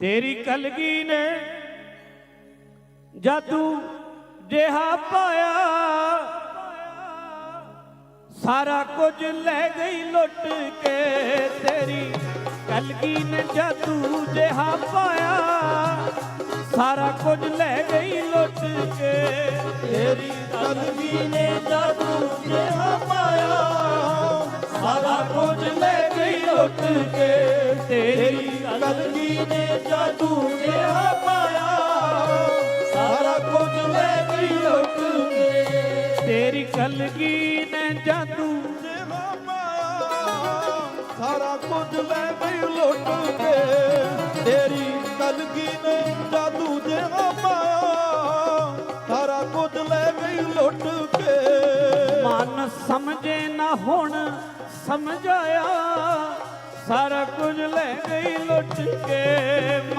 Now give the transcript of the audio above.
ਤੇਰੀ ਕਲਗੀ ਨੇ ਜਾਦੂ ਜਿਹਾ ਪਾਇਆ। ਸਾਰਾ ਕੁਝ ਲੈ ਗਈ ਲੁੱਟ ਕੇ ਤੇਰੀ ਕਲਗੀ ਨੇ ਜਾਦੂ ਜਿਹਾ ਪਾਇਆ। ਸਾਰਾ ਕੁਝ ਲੈ ਗਈ ਲੁੱਟ ਕੇ ਤੇਰੀ ਕਲਗੀ ਨੇ ਜਾਦੂ ਜਿਹਾ ਪਾਇਆ। ਸਾਰਾ ਕੁਝ ਲੈ ਗਈ ਲੁੱਟ ਕੇ ਤੇਰੀ ਕਲਗੀ ਨੇ ਜਾਦੂ ਜਿਹਾ ਪਾਇਆ। ਸਾਰਾ ਕੁਝ ਲੈ ਗਈ ਲੁੱਟ ਕੇ। ਤੇਰੀ ਕਲਗੀ ਨੇ ਜਾਦੂ ਜਿਹਾ ਪਾਇਆ। ਸਾਰਾ ਕੁਝ ਲੈ ਗਈ ਲੁੱਟ ਕੇ। ਤੇਰੀ ਕਲਗੀ ਨੇ ਜਾਦੂ ਜਿਹਾ ਪਾਇਆ। ਸਾਰਾ ਕੁਝ ਲੈ ਗਈ ਲੁੱਟ ਕੇ। ਮਨ ਸਮਝੇ ਨਾ ਹੁਣ ਸਮਝਾਇਆ। ਸਾਰਾ ਕੁਝ ਲੈ ਗਈ ਲੁੱਟ ਕੇ।